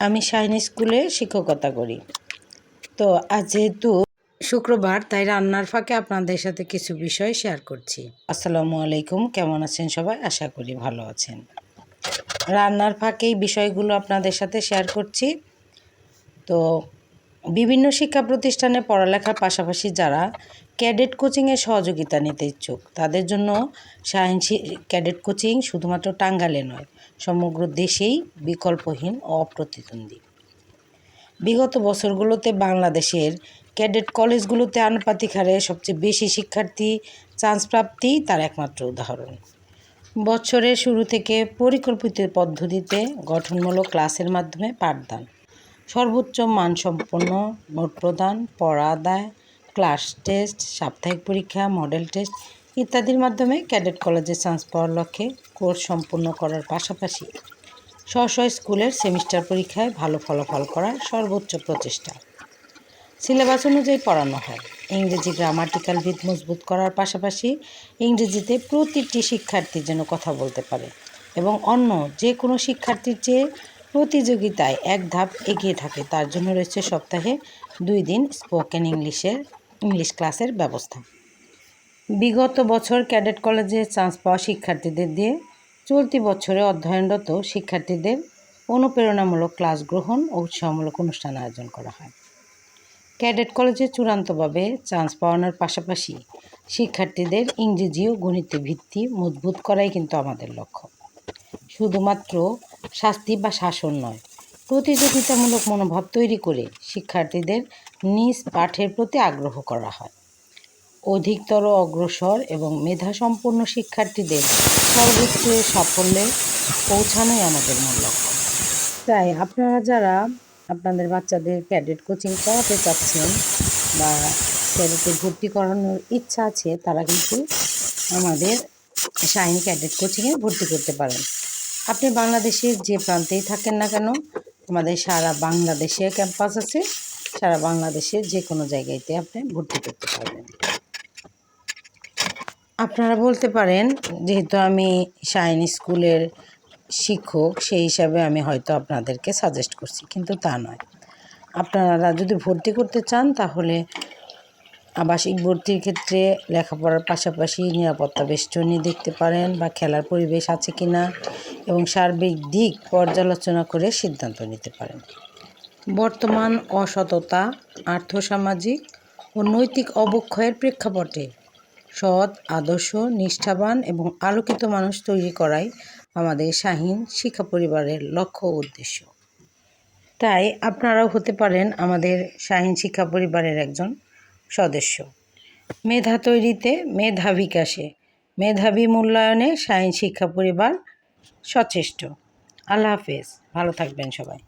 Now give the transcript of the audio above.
আমি সাইন স্কুলে শিক্ষকতা করি। তো আজ যেহেতু শুক্রবার, তাই রান্নার ফাঁকে আপনাদের সাথে কিছু বিষয় শেয়ার করছি। আসসালামু আলাইকুম, কেমন আছেন সবাই? আশা করি ভালো আছেন। রান্নার ফাঁকেই বিষয়গুলো আপনাদের সাথে শেয়ার করছি। তো বিভিন্ন শিক্ষা প্রতিষ্ঠানে পড়ালেখার পাশাপাশি যারা ক্যাডেট কোচিংয়ে সহযোগিতা নিতে ইচ্ছুক, তাদের জন্য সায়েন্স ক্যাডেট কোচিং শুধুমাত্র টাঙ্গালে নয়, সমগ্র দেশেই বিকল্পহীন ও অপ্রতিদ্বন্দ্বী। বিগত বছরগুলোতে বাংলাদেশের ক্যাডেট কলেজগুলোতে আনুপাতিক হারে সবচেয়ে বেশি শিক্ষার্থী চান্স প্রাপ্তি তার একমাত্র উদাহরণ। বছরের শুরু থেকে পরিকল্পিত পদ্ধতিতে গঠনমূলক ক্লাসের মাধ্যমে পাঠদান। সর্বোচ্চ মানসম্পন্ন নোট প্রদান, পড়া, আদায়, ক্লাস টেস্ট, সাপ্তাহিক পরীক্ষা, মডেল টেস্ট ইত্যাদির মাধ্যমে ক্যাডেট কলেজে চান্স পাওয়ার লক্ষ্যে কোর্স সম্পূর্ণ করার পাশাপাশি স্ব স্কুলের সেমিস্টার পরীক্ষায় ভালো ফলাফল করার সর্বোচ্চ প্রচেষ্টা। সিলেবাস অনুযায়ী পড়ানো হয়। ইংরেজি গ্রামাটিক্যাল ভিত মজবুত করার পাশাপাশি ইংরেজিতে প্রতিটি শিক্ষার্থী যেন কথা বলতে পারে এবং অন্য যে কোনো শিক্ষার্থীর চেয়ে প্রতিযোগিতায় এক ধাপ এগিয়ে থাকে। তার জন্য রয়েছে সপ্তাহে দুই দিন স্পোকেন ইংলিশের ইংলিশ ক্লাসের ব্যবস্থা। বিগত বছর ক্যাডেট কলেজে চান্স পাওয়া শিক্ষার্থীদের দিয়ে চলতি বছরে অধ্যয়নরত শিক্ষার্থীদের অনুপ্রেরণামূলক ক্লাস গ্রহণ ও উৎসাহমূলক অনুষ্ঠান আয়োজন করা হয়। ক্যাডেট কলেজে চূড়ান্তভাবে চান্স পাওয়ানোর পাশাপাশি শিক্ষার্থীদের ইংরেজি ও গণিতে ভিত্তি মজবুত করাই কিন্তু আমাদের লক্ষ্য। শুধুমাত্র শাস্তি বা শাসন নয়, প্রতিযোগিতামূলক মনোভাব তৈরি করে শিক্ষার্থীদের নিজ পাঠের প্রতি আগ্রহ করা হয়। অধিকতর অগ্রসর এবং মেধাসম্পন্ন শিক্ষার্থীদের সর্বোচ্চ সাফল্যে পৌঁছানোই আমাদের মূল লক্ষ্য। তাই আপনারা যারা আপনাদের বাচ্চাদের ক্যাডেট কোচিং করাতে চাচ্ছেন বা ক্যাডেটে ভর্তি করানোর ইচ্ছা আছে, তারা কিন্তু আমাদের শাইন ক্যাডেট কোচিংয়ে ভর্তি করতে পারেন। আপনি বাংলাদেশের যে প্রান্তেই থাকেন না কেন আমাদের সারা বাংলাদেশে ক্যাম্পাস আছে, সারা বাংলাদেশের যে কোনো জায়গাতে আপনি ভর্তি করতে পারবেন। আপনারা বলতে পারেন, যেহেতু আমি শাইন স্কুলের শিক্ষক, সেই হিসাবে আমি হয়তো আপনাদেরকে সাজেস্ট করছি, কিন্তু তা নয়। আপনারা যদি ভর্তি করতে চান, তাহলে আবাসিক ভর্তির ক্ষেত্রে লেখাপড়ার পাশাপাশি নিরাপত্তা বেষ্টনী দেখতে পারেন বা খেলার পরিবেশ আছে কি না এবং সার্বিক দিক পর্যালোচনা করে সিদ্ধান্ত নিতে পারেন। বর্তমান অসততা, আর্থসামাজিক ও নৈতিক অবক্ষয়ের প্রেক্ষাপটে সৎ, আদর্শ, নিষ্ঠাবান এবং আলোকিত মানুষ তৈরি করাই আমাদের শাহীন শিক্ষা পরিবারের লক্ষ্য উদ্দেশ্য। তাই আপনারাও হতে পারেন আমাদের শাহীন শিক্ষা পরিবারের একজন সদস্য। মেধা তৈরিতে মেধা বিকাশে, মেধাবী মূল্যায়নে শাহীন শিক্ষা পরিবার সচেষ্ট। আল্লাহ হাফেজ। ভালো থাকবেন সবাই।